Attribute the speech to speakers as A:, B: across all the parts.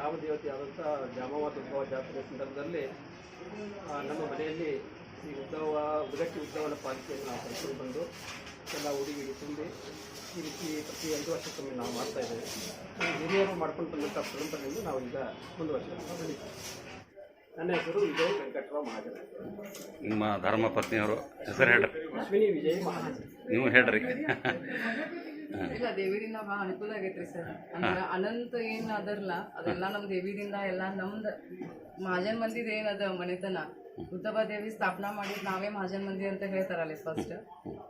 A: ಗ್ರಾಮ ದೇವತೆಯಾದಂಥ ಜಾಮವಾದ ಉದ್ಭವ ಜಾತ್ರೆ ಸಂದರ್ಭದಲ್ಲಿ ನಮ್ಮ ಮನೆಯಲ್ಲಿ ಈ ಉದ್ಭವ ಉದಗಟ್ಟಿ ಉದ್ಭವನ ಪಾಲಿಕೆಯನ್ನು ನಾವು ಕರ್ಕೊಂಡು ಬಂದು ಎಲ್ಲ ಹುಡುಗಿ ತುಂಬಿ ಈ ರೀತಿ ಪ್ರತಿ ಐದು ವರ್ಷಕ್ಕೊಮ್ಮೆ ನಾವು ಮಾಡ್ತಾ ಇದ್ದೇವೆ. ಹಿರಿಯರು ಮಾಡ್ಕೊಂಡು ಬಂದಂಥ ಪರಂಪರೆಯನ್ನು ನಾವು ಈಗ ಮುಂದುವರಿಸ್ತಾ ಬಂದಿದ್ದೇವೆ ನನ್ನ ಹೆಸರು ವಿಜಯ್ ವೆಂಕಟರಾವ್ ಮಹಾಜನ.
B: ನಿಮ್ಮ ಧರ್ಮ ಪತ್ನಿಯವರು ಹೆಸರು ಹೇಳ್ರಿ.
A: ಅಶ್ವಿನಿ ವಿಜಯ್ ಮಹಾಜನ್.
B: ನೀವು ಹೇಳ್ರಿ.
C: ಇಲ್ಲ ದೇವಿದಿಂದ ಭಾಳ ಅನುಕೂಲ ಆಗೈತ್ರಿ ಸರ್. ಅಂದ್ರೆ ಅನಂತ ಏನ್ ಅದರ್ಲ ಅದೆಲ್ಲ ನಮ್ ದೇವಿದಿಂದ ಎಲ್ಲ ನಮ್ದು ಮಹಾಜನ್ ಮಂದಿದ ಏನದ ಮನೆತನ. ಉದ್ದಬ ದೇವಿ ಸ್ಥಾಪನಾ ಮಾಡಿದ್ ನಾವೇ ಮಹಾಜನ್ ಮಂದಿ ಅಂತ ಹೇಳ್ತಾರಲ್ಲ ಫಸ್ಟ್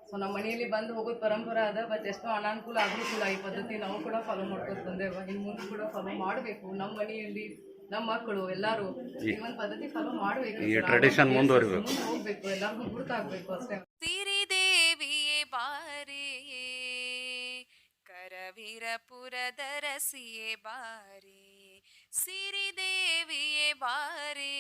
C: ಸೊ ನಮ್ಮ ಮನೆಯಲ್ಲಿ ಬಂದು ಹೋಗೋದ್ ಪರಂಪರೆ ಅದ ಬಟ್ ಎಷ್ಟೋ ಅನಾನುಕೂಲ ಆದ್ರೂ ಕೂಡ ಈ ಪದ್ಧತಿ ನಾವು ಕೂಡ ಫಾಲೋ ಮಾಡ್ಕೊತ ಬಂದೇವ. ಇನ್ ಮುಂದೆ ಕೂಡ ಫಾಲೋ ಮಾಡಬೇಕು. ನಮ್ಮ ಮನೆಯಲ್ಲಿ ನಮ್ಮ ಮಕ್ಕಳು ಎಲ್ಲಾರು ಈ ಒಂದು ಪದ್ಧತಿ ಫಾಲೋ ಮಾಡ್ಬೇಕು.
B: ಈ
C: ಟ್ರೆಡಿಷನ್
B: ಮುಂದುವರಿಬೇಕು.
C: ಮುಂದೆ ಹೋಗ್ಬೇಕು ಎಲ್ಲಾರ್ಗು ಗುರುತಾಗ್ಬೇಕು ಅಷ್ಟೇ.
D: ಕರವೀರಪುರದರಸಿಯೇ ಬಾರಿ, ಸಿರಿದೇವಿಯೇ ಬಾರೇ,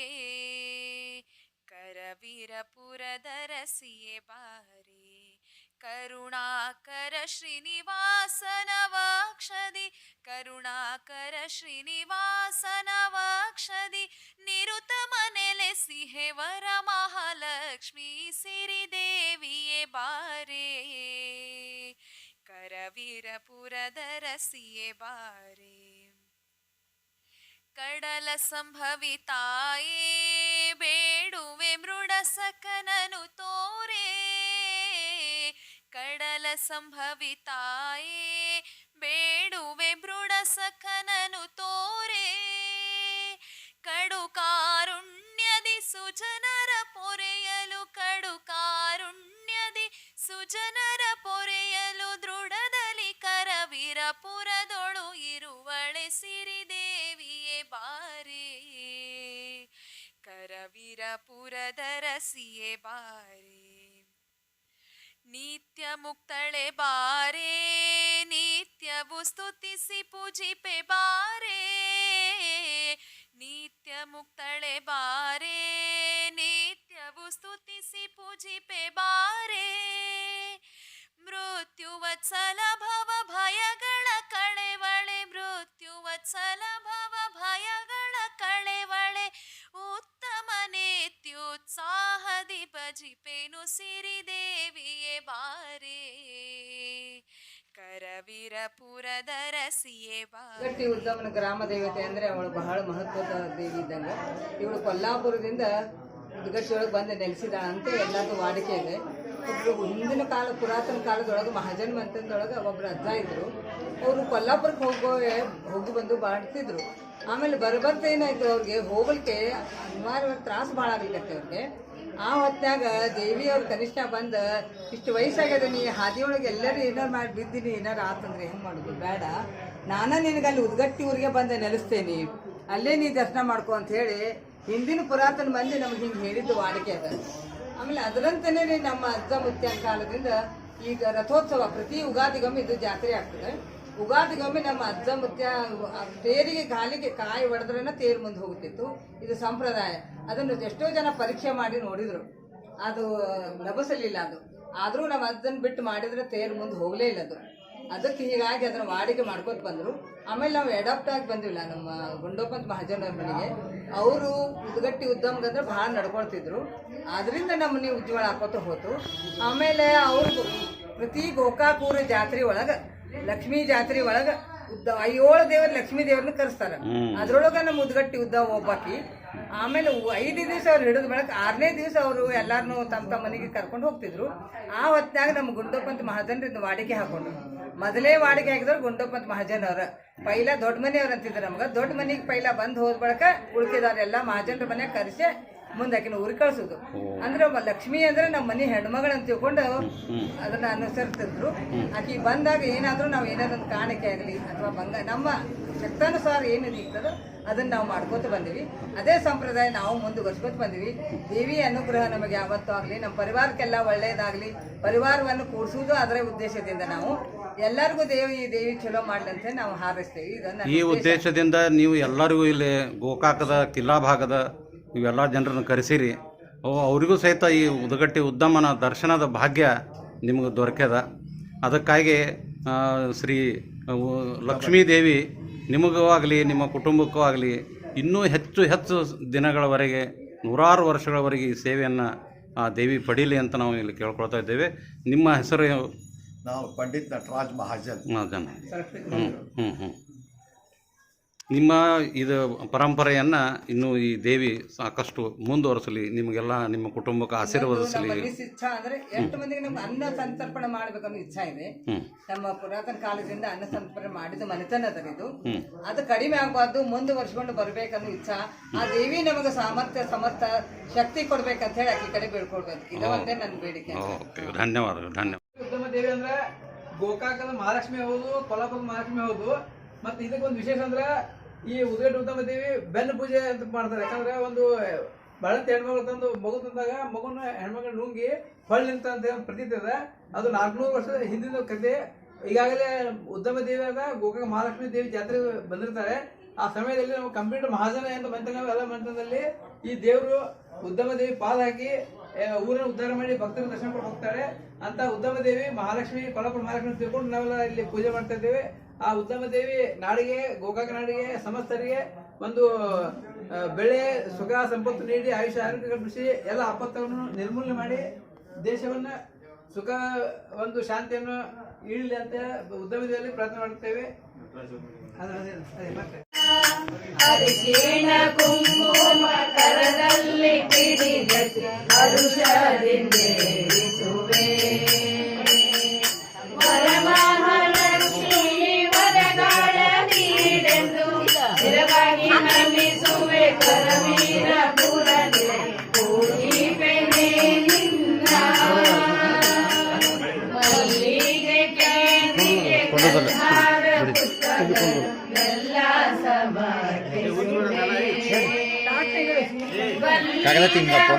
D: ಕರವೀರಪುರದರಸಿಯೇ ಬಾರಿ, ಕರುಣಾಕರ ಶ್ರೀನಿವಾಸನ ವಾಕ್ಷದಿ ಕರುಣಾಕರ ಶ್ರೀನಿವಾಸನ ವಾಕ್ಷದಿ ನಿರುತ ಮನೆಲೆ ಸಿಹೆವರ ಮಹಾಲಕ್ಷ್ಮೀ, ಸಿರಿದೇವಿಯೇ ಬಾರೇ ಕರವೀರಪುರದರಸಿಯೇ ಬಾರೇ ಕಡಲ ಸಂಭವಿತಾಯೇ ಬೇಡುವೆ ಮೃಡ ಸಕನನು ತೋರೆ ಕಡಲ ಸಂಭವಿತಾಯೇ ಬೇಡುವೆ ಮೃಡ ಸಕನನು ತೋರೆ ಕಡು ಕಾರುಣ್ಯದಿ ಸುಜನರ ಪೊರೆಯಲು ಕಡು ಕಾರುಣ್ಯದಿ ಸುಜನರ ಕರವೀರಪುರದರಸಿಯೇ ಬಾರೇ ನಿತ್ಯ ಮುಕ್ತಳೆ ಬಾರೇ ನಿತ್ಯವು ಸ್ತುತಿಸಿ ಪೂಜಿಪೆ ಬಾರೇ ನಿತ್ಯ ಮುಕ್ತಳೆ ಬಾರೇ ನಿತ್ಯವು ಸ್ತುತಿಸಿ ಪೂಜಿಪೆ ಬಾರೇ ಮೃತ್ಯುವತ್ಸಲ ಭವ ಭಯಗಳ ಕಳೆವಳೆ ಮೃತ್ಯುವತ್ಸಲ ಭಜಿಪೇನು ಸಿರಿದೇವಿಯೇ ಬಾರೇ.
C: ಗಟ್ಟಿ ಉದ್ದಮನ ಗ್ರಾಮ ದೇವತೆ ಅಂದ್ರೆ ಅವಳು ಬಹಳ ಮಹತ್ವದ ದೇವಿ ಇದ್ದಂಗೆ. ಇವಳು ಕೊಲ್ಲಾಪುರದಿಂದ ಉದ್ಗಟ್ಟಿ ಒಳಗೆ ಬಂದು ನೆಲೆಸಿದ ಅಂತ ಎಲ್ಲರಿಗೂ ವಾಡಿಕೆ ಇದೆ. ಒಬ್ರು ಹಿಂದಿನ ಕಾಲ, ಪುರಾತನ ಕಾಲದೊಳಗೆ ಮಹಾಜನ್ ಮಂತನದೊಳಗೆ ಒಬ್ರು ಅಜ್ಜ ಇದ್ರು. ಅವರು ಕೊಲ್ಲಾಪುರಕ್ಕೆ ಹೋಗೋ, ಹೋಗಿ ಬಂದು ಮಾಡ್ತಿದ್ರು ಆಮೇಲೆ ಬರಬರ್ತ ಏನಾಯ್ತು ಅವ್ರಿಗೆ? ಹೋಗ್ಲಿಕ್ಕೆ ಅನಿವಾರ್ಯ ತ್ರಾಸ ಭಾಳ ಆಗ್ಲಿಕ್ಕೆ ಅವ್ರಿಗೆ. ಆ ಹೊತ್ತಿನಾಗ ದೇವಿ ಅವ್ರ ಕನಿಷ್ಠ ಬಂದು, ಇಷ್ಟು ವಯಸ್ಸಾಗ್ಯದ ನೀ? ಹಾದಿಯೊಳಗೆ ಎಲ್ಲರೂ ಏನಾರು ಮಾಡಿ ಬಿದ್ದೀನಿ ಏನಾರು ಆತಂದ್ರೆ ಹೆಂಗೆ ಮಾಡೋದು? ಬೇಡ. ನಾನು ನಿನಗೆ ಅಲ್ಲಿ ಉದ್ಗಟ್ಟಿ ಊರಿಗೆ ಬಂದು, ನೆಲೆಸ್ತೇನೆ. ಅಲ್ಲೇ ನೀ ದರ್ಶನ ಮಾಡ್ಕೊ ಅಂತ ಹೇಳಿ ಹಿಂದಿನ ಪುರಾತನ ಮಂದಿ ನಮ್ಗೆ ಹಿಂಗೆ ಹೇಳಿದ್ದು ವಾಡಿಕೆ ಅದ. ಆಮೇಲೆ ಅದರಂತನೇ ನಮ್ಮ ಅಜ್ಜ ಮುತ್ಯನ ಕಾಲದಿಂದ ಈಗ ರಥೋತ್ಸವ ಪ್ರತಿ ಯುಗಾದಿಗೊಮ್ಮೆ ಇದು ಜಾತ್ರೆ ಆಗ್ತದೆ. ಉಗಾದಿಗೊಮ್ಮೆ ನಮ್ಮ ಅಜ್ಜ ಮುತ್ಯ ತೇರಿಗೆ ಗಾಲಿಗೆ ಕಾಯಿ ಹೊಡೆದ್ರೇನ ತೇರು ಮುಂದೆ ಹೋಗುತ್ತಿತ್ತು ಇದು ಸಂಪ್ರದಾಯ. ಅದನ್ನು ಎಷ್ಟೋ ಜನ ಪರೀಕ್ಷೆ ಮಾಡಿ ನೋಡಿದ್ರು. ಅದು ಲಭಿಸಲಿಲ್ಲ ಅದು. ಆದರೂ ನಮ್ಮ ಅಜ್ಜನ ಬಿಟ್ಟು ಮಾಡಿದ್ರೆ ತೇರು ಮುಂದೆ ಹೋಗಲೇ ಇಲ್ಲ ಅದು. ಅದಕ್ಕೆ ಹೀಗಾಗಿ ಅದನ್ನು ವಾಡಿಕೆ ಮಾಡ್ಕೊತ ಬಂದರು. ಆಮೇಲೆ ನಾವು ಅಡಾಪ್ಟ್ ಆಗಿ ಬಂದಿಲ್ಲ ನಮ್ಮ ಗುಂಡೋಪಂತ್ ಮಹಾಜನವ್ರ ಮನೆಗೆ. ಅವರು ಉದ್ಗಟ್ಟಿ ಉದ್ದಮ್ಗಂದ್ರೆ ಭಾಳ ನಡ್ಕೊಳ್ತಿದ್ರು. ಅದರಿಂದ ನಮ್ಮನೆ ಉಜ್ವಳ ಹಾಕೋತ ಹೋತು. ಆಮೇಲೆ ಅವರು ಪ್ರತಿ ಗೋಕಾಕೂರ ಜಾತ್ರೆ ಒಳಗೆ ಲಕ್ಷ್ಮೀ ಜಾತ್ರೆ ಒಳಗ ಉದ್ದ ಏಳು ದೇವ್ರ ಲಕ್ಷ್ಮೀ ದೇವ್ರನ್ನ ಕರೆಸ್ತಾರ. ಅದ್ರೊಳಗ ನಮ್ಮ ಉದ್ಗಟ್ಟಿ ಉದ್ದ ಒಬ್ಬಾಕಿ ಆಮೇಲೆ ಐದು ದಿವಸ ಅವ್ರು ಹಿಡಿದ ಬೆಳಕ್ ಆರನೇ ದಿವಸ ಅವರು ಎಲ್ಲಾರನು ತಮ್ಮ ತಮ್ಮ ಮನೆಗೆ ಕರ್ಕೊಂಡು ಹೋಗ್ತಿದ್ರು. ಆ ಹೊತ್ನಾಗ ನಮ್ಮ ಗುಂಡಪ್ಪಂತ ಮಹಾಜನರಿಂದ ವಾಡಿಕೆ ಹಾಕೊಂಡ್ರು. ಮೊದಲೇ ವಾಡಿಕೆ ಹಾಕಿದ್ರು ಗುಂಡಪ್ಪಂತ ಮಹಾಜನ್ ಅವ್ರ. ಪೈಲ ದೊಡ್ಡ ಮನೆಯವ್ರು ಅಂತಿದ್ರು ನಮ್ಗೆ. ದೊಡ್ಡ ಮನೆಗೆ ಪೈಲ ಬಂದು ಹೋದ ಉಳ್ಕಿದಾರೆ ಉಳ್ಕಿದವ್ರೆಲ್ಲ ಮಹಾಜನರ ಮನೆ ಕರೆಸಿ ಮುಂದೆ ಆಕಿನ ಊರಿಗೆ ಕಳ್ಸೋದು. ಅಂದ್ರೆ ಲಕ್ಷ್ಮಿ ಅಂದ್ರೆ ನಮ್ಮ ಮನೆ ಹೆಣ್ಮಗಳು ಅಂತ ತಿಳ್ಕೊಂಡು ಅದನ್ನ ಅನುಸರಿಸ್ತಿದ್ರು. ಆಕಿ ಬಂದಾಗ ಏನಾದ್ರೂ ನಾವು ಏನಾದ್ರು ಕಾಣಿಕೆ ಆಗಲಿ ಅಥವಾ ಬಂಗ ನಮ್ಮ ಶಕ್ತಾನುಸಾರ ಏನು ಇರ್ತದೋ ಅದನ್ನ ನಾವು ಮಾಡ್ಕೋತ ಬಂದಿವಿ. ಅದೇ ಸಂಪ್ರದಾಯ ನಾವು ಮುಂದುವರ್ಸ್ಕೊತ ಬಂದಿವಿ. ದೇವಿ ಅನುಗ್ರಹ ನಮಗೆ ಯಾವತ್ತೂ ಆಗಲಿ ನಮ್ಮ ಪರಿವಾರಕ್ಕೆಲ್ಲ ಒಳ್ಳೇದಾಗಲಿ ಪರಿವಾರವನ್ನು ಕೂಡಿಸುವುದು ಅದರ ಉದ್ದೇಶದಿಂದ ನಾವು ಎಲ್ಲರಿಗೂ ದೇವಿ ದೇವಿ ಚಲೋ ಮಾಡ್ಲಂತೆ ನಾವು ಹಾರೈಸ್ತೇವೆ. ಇದನ್ನ
B: ಈ ಉದ್ದೇಶದಿಂದ ನೀವು ಎಲ್ಲರಿಗೂ ಇಲ್ಲಿ ಗೋಕಾಕದ ಕಿಲ್ಲಾ ಭಾಗದ ಇವೆಲ್ಲ ಜನರನ್ನು ಕರೆಸಿರಿ. ಅವು ಅವರಿಗೂ ಸಹಿತ ಈ ಉದಗಟ್ಟಿ ಉದ್ದಮನ ದರ್ಶನದ ಭಾಗ್ಯ ನಿಮಗೆ ದೊರಕ್ಯದ. ಅದಕ್ಕಾಗಿ ಶ್ರೀ ಲಕ್ಷ್ಮೀದೇವಿ ನಿಮಗೂ ಆಗಲಿ ನಿಮ್ಮ ಕುಟುಂಬಕ್ಕೂ ಆಗಲಿ ಇನ್ನೂ ಹೆಚ್ಚು ಹೆಚ್ಚು ದಿನಗಳವರೆಗೆ ನೂರಾರು ವರ್ಷಗಳವರೆಗೆ ಈ ಸೇವೆಯನ್ನು ಆ ದೇವಿ ಪಡೀಲಿ ಅಂತ ನಾವು ಇಲ್ಲಿ ಕೇಳ್ಕೊಳ್ತಾ ಇದ್ದೇವೆ. ನಿಮ್ಮ ಹೆಸರು?
E: ನಾವು ಪಂಡಿತ್ ನಟರಾಜ್ ಮಹಾಜನ್.
B: ಮಹಾಜನ್. ಜನ ಹ್ಞೂ ಹ್ಞೂ ಹ್ಞೂ ನಿಮ್ಮ ಇದು ಪರಂಪರೆಯನ್ನು ಇನ್ನೂ ಈ ದೇವಿ ಸಾಕಷ್ಟು ಮುಂದುವರಿಸಲಿ ನಿಮಗೆಲ್ಲ ನಿಮ್ಮ ಕುಟುಂಬಕ್ಕೆ ಆಶೀರ್ವದಿಸಲಿ.
C: ಇಚ್ಛಾ ಅಂದ್ರೆ ಎಷ್ಟು ಮಂದಿಗೆ ನಮ್ಗೆ ಅನ್ನ ಸಂತರ್ಪಣೆ ಮಾಡ್ಬೇಕನ್ನೋ ಇಚ್ಛಾ ಇದೆ. ನಮ್ಮ ಪುರಾತನ ಕಾಲದಿಂದ ಅನ್ನ ಸಂತರ್ಪಣೆ ಮಾಡಿದ ಮನೆತನ ತರಿದು ಅದು ಕಡಿಮೆ ಆಗಬಾರ್ದು ಮುಂದುವರ್ಸ್ಕೊಂಡು ಬರ್ಬೇಕನ್ನೋ ಇಚ್ಛಾ. ಆ ದೇವಿ ನಮಗೆ ಸಾಮರ್ಥ್ಯ ಸಮರ್ಥ ಶಕ್ತಿ ಕೊಡ್ಬೇಕಂತ ಹೇಳಿ ಆಕೆ ಕಡೆ ಬೇಡ್ಕೊಳ್ಬೇಕು. ಇದು ಒಂದೇ ನನ್ನ ಬೇಡಿಕೆ.
B: ಓಕೆ ಧನ್ಯವಾದಗಳು ಧನ್ಯವಾದ
A: ಉತ್ತಮ ದೇವಿ ಅಂದ್ರೆ ಗೋಕಾಕದ ಮಹಾಲಕ್ಷ್ಮಿ ಹೌದು ಕೊಲ್ಲಾಪುರದ ಮಹಾಲಕ್ಷ್ಮಿ ಹೌದು. ಮತ್ತೆ ಇದಕ್ಕೊಂದು ವಿಶೇಷ ಅಂದ್ರೆ ಈ ಉದ್ಗಟ್ಟು ಉತ್ತಮ ದೇವಿ ಬೆನ್ನು ಪೂಜೆ ಅಂತ ಮಾಡ್ತಾರೆ. ಯಾಕಂದ್ರೆ ಒಂದು ಬಳಂತ ಹೆಣ್ಮಗಳು ತಂದು ಮಗು ತಂದಾಗ ಮಗುನ ಹೆಣ್ಮಗಳು ನುಂಗಿ ಹೊಳ್ ನಿಂತ ಅಂತ ಪ್ರತೀತಿ ಅದ. ಅದು ನಾಲ್ಕುನೂರು ವರ್ಷದ ಹಿಂದಿನ ಕತೆ. ಈಗಾಗಲೇ ಉತ್ತಮ ದೇವಿ ಆದ ಗೋಕಾಕ ಮಹಾಲಕ್ಷ್ಮಿ ದೇವಿ ಜಾತ್ರೆ ಬಂದಿರ್ತಾರೆ. ಆ ಸಮಯದಲ್ಲಿ ನಾವು ಕಂಪ್ಯೂಟರ್ ಮಹಾಜನ ಅಂತ ಮಂತ್ರ ಎಲ್ಲ ಮಂತ್ರದಲ್ಲಿ ಈ ದೇವರು ಉದ್ದಮ ದೇವಿ ಪಾಲಾಕಿ ಊರನ್ನು ಉದ್ಧಾರ ಮಾಡಿ ಭಕ್ತರ ದರ್ಶನ ಹೋಗ್ತಾರೆ. ಅಂತ ಉದ್ದಮ ದೇವಿ ಮಹಾಲಕ್ಷ್ಮಿ, ಕೊಲ್ಲಾಪುರ ಮಹಾಲಕ್ಷ್ಮಿ ತಿಳ್ಕೊಂಡು ನಾವೆಲ್ಲ ಇಲ್ಲಿ ಪೂಜೆ ಮಾಡ್ತಾ ಇದ್ದೇವೆ. ಆ ಉತ್ತಮ ದೇವಿ ನಾಡಿಗೆ, ಗೋಕಾಕ ನಾಡಿಗೆ, ಸಮಸ್ತರಿಗೆ ಒಂದು ಬೆಳೆ, ಸುಖ, ಸಂಪತ್ತು ನೀಡಿ ಆಯುಷ ಆರೋಗ್ಯ ಕಲ್ಪಿಸಿ ಎಲ್ಲ ಆಪತ್ತನ್ನು ನಿರ್ಮೂಲನೆ ಮಾಡಿ ದೇಶವನ್ನ ಸುಖ, ಒಂದು ಶಾಂತಿಯನ್ನು ಈಡಲಿ ಅಂತ ಉದ್ದಮ ದೇವಿಯಲ್ಲಿ ಪ್ರಾರ್ಥನೆ ಮಾಡುತ್ತೇವೆ.
F: ಕುಂಕುಮ
E: நகலத்திங்கப்பா